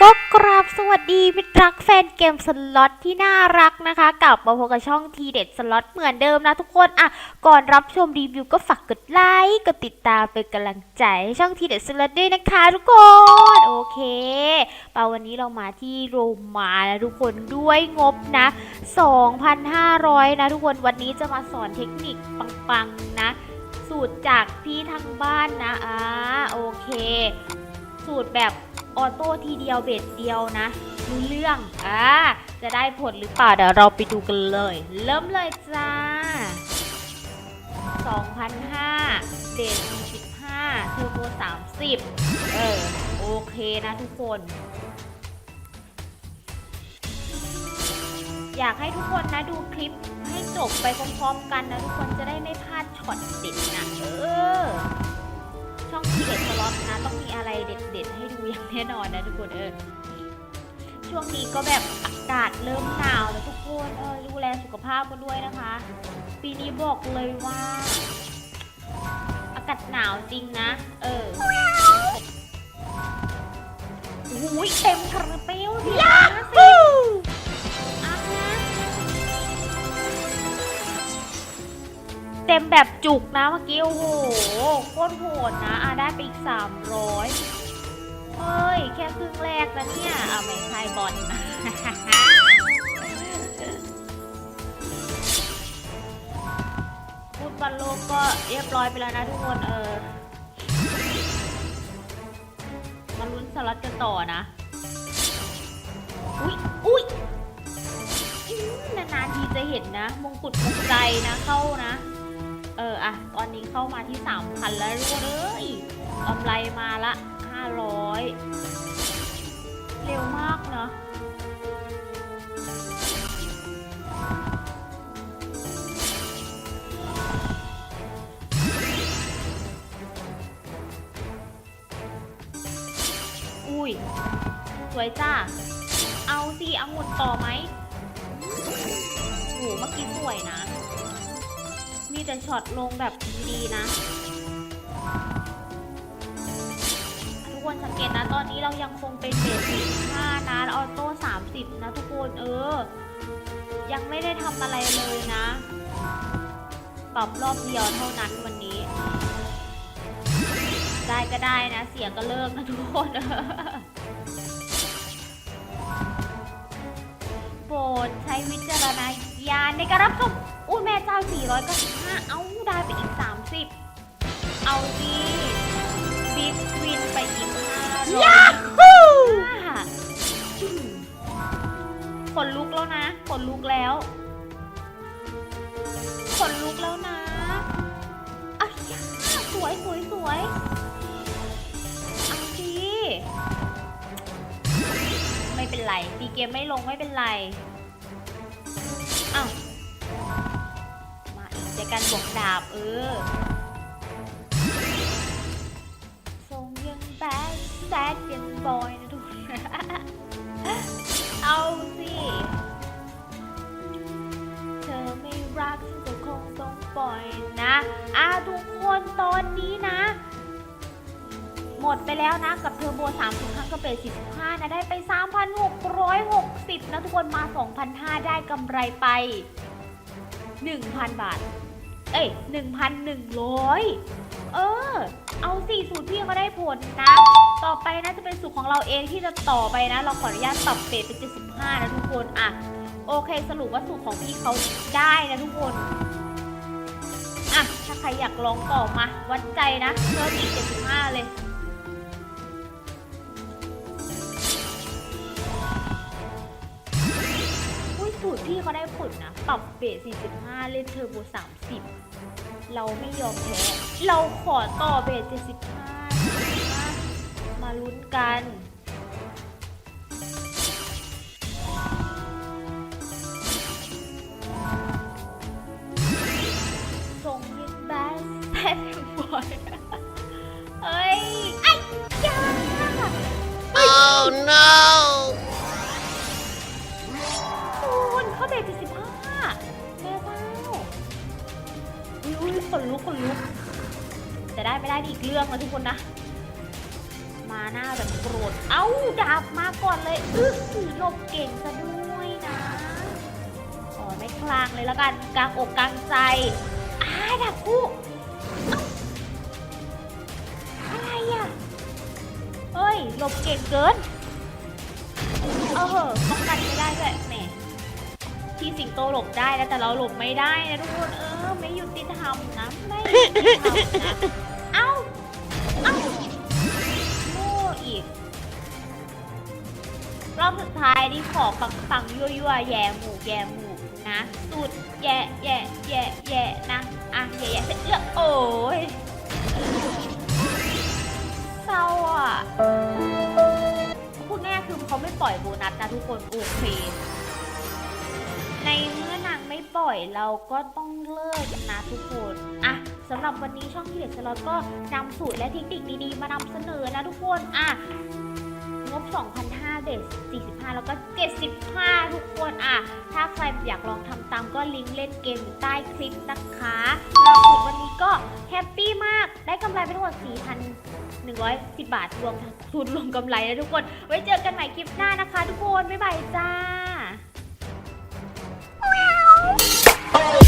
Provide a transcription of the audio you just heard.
ก็กราบสวัสดีมิตรรักแฟนเกมสล็อตที่น่ารักนะคะกลับมาพบกับช่องทีเด็ดสล็อตเหมือนเดิมนะทุกคนอะก่อนรับชมรีวิวก็ฝากกดไลค์กดติดตามเป็นกำลังใจให้ช่องทีเด็ดสล็อตด้วยนะคะทุกคนโอเคปาวันนี้เรามาที่โรมานะทุกคนด้วยงบนะ 2,500 นะทุกคนวันนี้จะมาสอนเทคนิคปังๆนะ สูตรจากพี่ทางบ้านนะอ่าโอเค สูตรแบบ ออโต้ทีเดียวเบ็ดเดียวนะรู้เรื่องอ่าจะได้ผลหรือเปล่าเดี๋ยวเราไปดูกันเลย เริ่มเลยจ้า2,500เดท45เทอร์โบ30 เออ โอเคนะทุกคน อยากให้ทุกคนนะดูคลิปให้จบไปพร้อมๆกันนะทุกคนจะได้ไม่พลาดช็อตเด็ดนะเออ ช่องทีเด็ดสล็อตนะ ต้องมีอะไรเด็ดๆ ให้ดูอย่างแน่นอนนะทุกคนเออช่วงนี้ก็แบบอากาศเริ่มหนาวแล้วทุกคนเออดูแลสุขภาพกันด้วยนะคะ ปีนี้บอกเลยว่า อากาศหนาวจริงนะ เออโอ้ยเต็มคาราเบ ต็มแบบจุกนะเมื่อกี้ โอ้โหโคตรโหดนะ อะได้ไปอีก 300 เฮ้ย แค่ครึ่งแรกนะเนี่ย อะไม่ใช่บอลนะฟุตบอลโลกก็เรียบร้อยไปแล้วนะทุกคน เออ มาลุ้นสล็อตกันต่อนะ อุ๊ยอุ๊ยนานๆทีจะเห็นนะ มงกุฎมงใจนะเข้านะ นี้เข้ามาที่สามพันแล้วทุกคนเอ้ยกำไรมาละห้าร้อยเร็วมากเนาะอุ้ย สวยจ้า เอาสิเอางุ่นต่อไหมโหเมื่อกี้สวยนะ มีแต่ช็อตลงแบบดีๆนะ ทุกคนสังเกตนะตอนนี้เรายังคงเป็นเบส45นะออโต้30 นะทุกคนเออ ยังไม่ได้ทำอะไรเลยนะ ปรับรอบเดียวเท่านั้นวันนี้ ได้ก็ได้นะ เสียก็เลิกนะทุกคนโปรดใช้วิจารณญาณในการรับชม อุ้ยแม่เจ้า 495 เอาได้ไปอีก 30 เอาสิบิ๊กวินไปอีก500ยาฮูขนลุกแล้วนะขนลุกแล้วขนลุกแล้วนะอ้ายยาสวยสวยสวยเอาสิไม่เป็นไรตีเกมไม่ลงไม่เป็นไร บวกดาบเออทรงยังแบดแซดยังบอยนะทุกคนเอาสิ เธอไม่รักฉันก็คงต้องปล่อยนะอะทุกคนตอนนี้นะ หมดไปแล้วนะ กับเทอร์โบ30ครั้งกับเบส45นะ ได้ไป 3,660 นะทุกคนมา 2,500 ได้กำไรไป 1,000 บาท เอ้ย1,100 เออ เอาสี่สูตรพี่ก็ได้ผลนะ ต่อไปนะจะเป็นสูตรของเราเองที่จะต่อไปนะ เราขออนุญาตปรับเบสเป็น 75 นะทุกคนอะโอเคสรุปว่าสูตรของพี่เขาได้นะทุกคนอะถ้าใครอยากลองต่อมาวัดใจนะเพิ่มอีก 75 เลย สูตรพี่เขาได้ผลนะ ปรับเบส45 เล่นเทอร์โบ 30 เราไม่ยอมแพ้ เราขอต่อเบส75มาลุ้นกัน ขนลุกขนลุกแต่ได้ไม่ได้ดีอีกเรื่องนะทุกคนนะ มาหน้าแบบโกรธ เอ้าดาบมาก่อนเลยอึ๊กหลบเก่งซะด้วยนะขอไม่คลางเลยแล้วกันกลางอกกลางใจอ้าดาบคู่เอ้าอะไรอะเฮ้ยหลบเก่งเกิน เออป้องกันไม่ได้ด้วยแหม ที่สิงโตหลบได้แล้วแต่เราหลบไม่ได้นะทุกคนเออไม่ยุติธรรมนะไม่ยุติธรรมนะเอ้าเอ้าโง่อีกรอบสุดท้ายนี่ขอฟังฟังยั่วยั่วแย่หมูแย่หมูนะสุดแย่แย่ อยเราก็ต้องเลิกนะทุกคนอะสำหรับวันนี้ช่องที่เด็ดสล็อตก็นำสูตรและเทคนิคดีๆ มานำเสนอนะทุกคนอะงบ2,500เบส45 แล้วก็ 75 ทุกคนอะ ถ้าใครอยากลองทำตามก็ลิงก์เล่นเกมอยู่ใต้คลิปนะคะสำหรับสูตรวันนี้ก็แฮปปี้มาก ได้กำไรไปทั้งหมด 4,110 บาทรวมทุนรวมกำไรนะทุกคน ไว้เจอกันใหม่คลิปหน้านะคะทุกคน บ๊ายบายจ้า Oh!